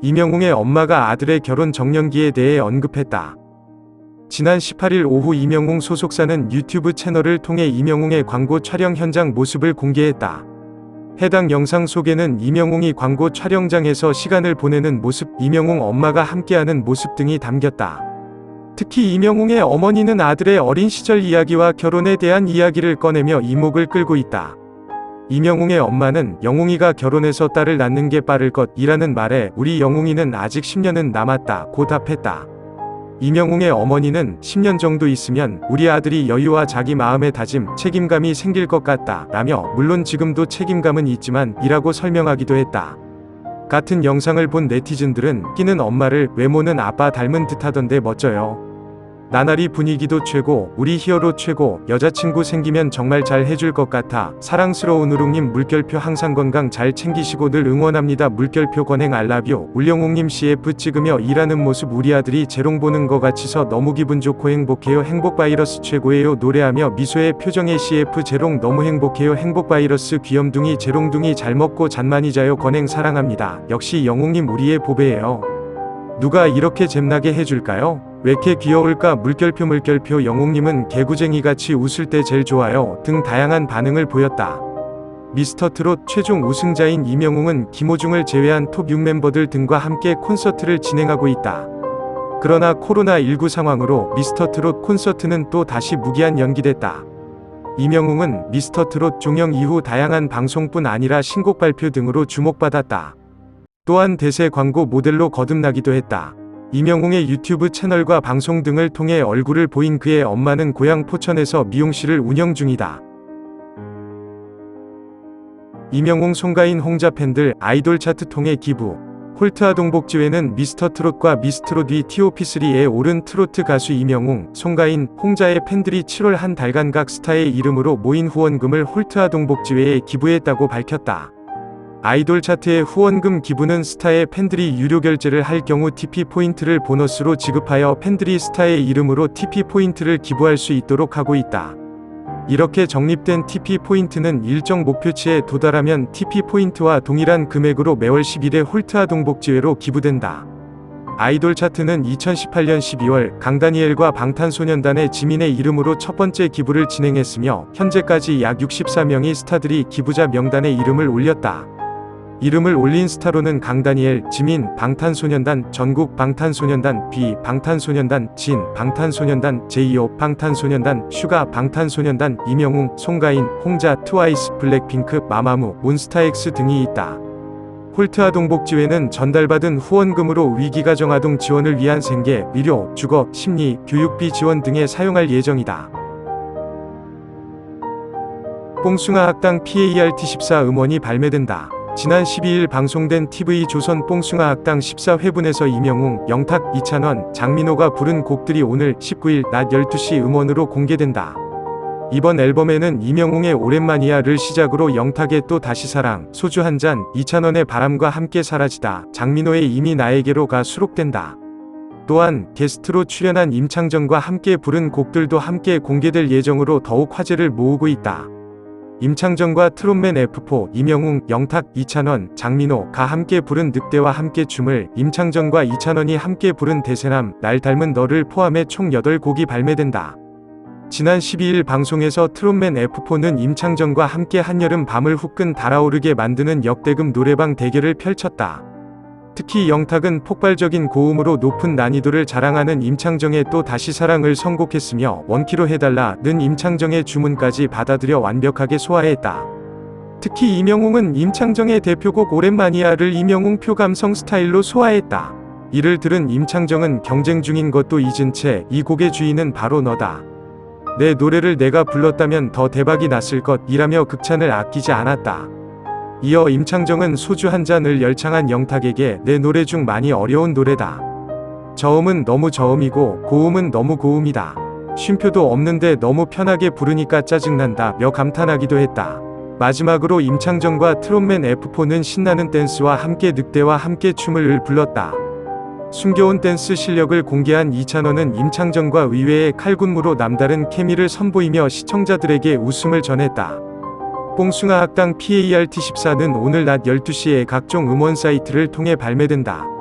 이명웅의 엄마가 아들의 결혼 정년기에 대해 언급했다. 지난 18일 오후 이명웅 소속사는 유튜브 채널을 통해 이명웅의 광고 촬영 현장 모습을 공개했다. 해당 영상 속에는 이명웅이 광고 촬영장에서 시간을 보내는 모습, 이명웅 엄마가 함께하는 모습 등이 담겼다. 특히 이명웅의 어머니는 아들의 어린 시절 이야기와 결혼에 대한 이야기를 꺼내며 이목을 끌고 있다. 이명웅의 엄마는 영웅이가 결혼해서 딸을 낳는 게 빠를 것이라는 말에 우리 영웅이는 아직 10년은 남았다 고 답했다. 이명웅의 어머니는 10년 정도 있으면 우리 아들이 여유와 자기 마음의 다짐, 책임감이 생길 것 같다 라며 물론 지금도 책임감은 있지만 이라고 설명하기도 했다. 같은 영상을 본 네티즌들은 끼는 엄마를 외모는 아빠 닮은 듯하던데 멋져요. 나날이 분위기도 최고, 우리 히어로 최고, 여자친구 생기면 정말 잘 해줄 것 같아. 사랑스러운 우롱님 물결표 항상 건강 잘 챙기시고 늘 응원합니다. 물결표 권행 알라뷰. 울영웅님 CF 찍으며 일하는 모습 우리 아들이 재롱 보는 거 같이서 너무 기분 좋고 행복해요. 행복 바이러스 최고예요. 노래하며 미소의 표정의 CF 재롱 너무 행복해요. 행복 바이러스 귀염둥이 재롱둥이 잘 먹고 잠 많이 자요. 권행 사랑합니다. 역시 영웅님 우리의 보배예요. 누가 이렇게 잼나게 해줄까요? 왜 이렇게 귀여울까 물결표 물결표 영웅님은 개구쟁이같이 웃을 때 제일 좋아요 등 다양한 반응을 보였다. 미스터 트롯 최종 우승자인 이명웅은 김호중을 제외한 톱 6 멤버들 등과 함께 콘서트를 진행하고 있다. 그러나 코로나19 상황으로 미스터 트롯 콘서트는 또 다시 무기한 연기됐다. 이명웅은 미스터 트롯 종영 이후 다양한 방송뿐 아니라 신곡 발표 등으로 주목받았다. 또한 대세 광고 모델로 거듭나기도 했다. 이명웅의 유튜브 채널과 방송 등을 통해 얼굴을 보인 그의 엄마는 고향 포천에서 미용실을 운영 중이다. 이명웅 송가인 홍자 팬들 아이돌 차트 통해 기부 홀트 아동복지회는 미스터 트롯과 미스트롯 위 TOP3에 오른 트로트 가수 이명웅, 송가인, 홍자의 팬들이 7월 한 달간 각 스타의 이름으로 모인 후원금을 홀트 아동복지회에 기부했다고 밝혔다. 아이돌 차트의 후원금 기부는 스타의 팬들이 유료 결제를 할 경우 TP포인트를 보너스로 지급하여 팬들이 스타의 이름으로 TP포인트를 기부할 수 있도록 하고 있다. 이렇게 적립된 TP포인트는 일정 목표치에 도달하면 TP포인트와 동일한 금액으로 매월 10일에 홀트 아동복지회로 기부된다. 아이돌 차트는 2018년 12월 강다니엘과 방탄소년단의 지민의 이름으로 첫 번째 기부를 진행했으며 현재까지 약 64명의 스타들이 기부자 명단에 이름을 올렸다. 이름을 올린 스타로는 강다니엘, 지민, 방탄소년단, 전국 방탄소년단, B, 방탄소년단, 진, 방탄소년단, 제이홉, 방탄소년단, 슈가, 방탄소년단, 이명웅, 송가인, 홍자, 트와이스, 블랙핑크, 마마무, 몬스타엑스 등이 있다. 홀트 아동복지회는 전달받은 후원금으로 위기가정 아동 지원을 위한 생계, 의료, 주거, 심리, 교육비 지원 등에 사용할 예정이다. 뽕숭아 학당 PART14 음원이 발매된다. 지난 12일 방송된 TV조선 뽕숭아 학당 14회분에서 이명웅, 영탁, 이찬원, 장민호가 부른 곡들이 오늘 19일 낮 12시 음원으로 공개된다. 이번 앨범에는 이명웅의 오랜만이야를 시작으로 영탁의 또 다시 사랑, 소주 한 잔, 이찬원의 바람과 함께 사라지다, 장민호의 이미 나에게로가 수록된다. 또한 게스트로 출연한 임창정과 함께 부른 곡들도 함께 공개될 예정으로 더욱 화제를 모으고 있다. 임창정과 트롯맨 F4, 이명웅, 영탁, 이찬원, 장민호가 함께 부른 늑대와 함께 춤을 임창정과 이찬원이 함께 부른 대세남, 날 닮은 너를 포함해 총 8곡이 발매된다. 지난 12일 방송에서 트롯맨 F4는 임창정과 함께 한여름 밤을 후끈 달아오르게 만드는 역대급 노래방 대결을 펼쳤다. 특히 영탁은 폭발적인 고음으로 높은 난이도를 자랑하는 임창정의 또 다시 사랑을 선곡했으며 원키로 해달라 는 임창정의 주문까지 받아들여 완벽하게 소화했다. 특히 이명웅은 임창정의 대표곡 오랜만이야를 이명웅 표 감성 스타일로 소화했다. 이를 들은 임창정은 경쟁 중인 것도 잊은 채 이 곡의 주인은 바로 너다. 내 노래를 내가 불렀다면 더 대박이 났을 것이라며 극찬을 아끼지 않았다. 이어 임창정은 소주 한 잔을 열창한 영탁에게 내 노래 중 많이 어려운 노래다. 저음은 너무 저음이고 고음은 너무 고음이다. 쉼표도 없는데 너무 편하게 부르니까 짜증난다 며 감탄하기도 했다. 마지막으로 임창정과 트롯맨 F4는 신나는 댄스와 함께 늑대와 함께 춤을 불렀다. 숨겨온 댄스 실력을 공개한 이찬원은 임창정과 의외의 칼군무로 남다른 케미를 선보이며 시청자들에게 웃음을 전했다. 뽕숭아 학당 PART14는 오늘 낮 12시에 각종 음원 사이트를 통해 발매된다.